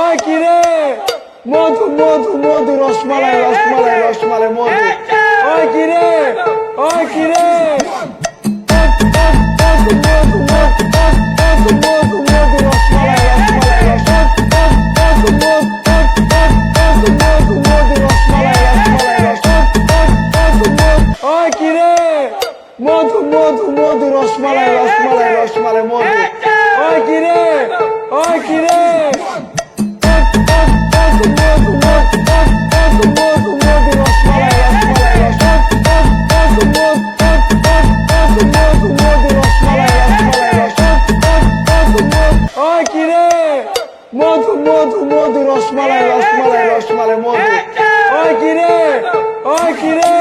ওই কি রে? মধু মধু মধু, রসমালাই রসমালাই রসমালাই, মধু। ওই কি রে? ওই কি রে? মধু মধু মধু, রসমালাই রসমালাই রসমালাই, মধু। ওই কি রে? মধু মধু মধু রসমালাই রসমালাই রসমালাই মধু। ও কি রে? ওই কি রে?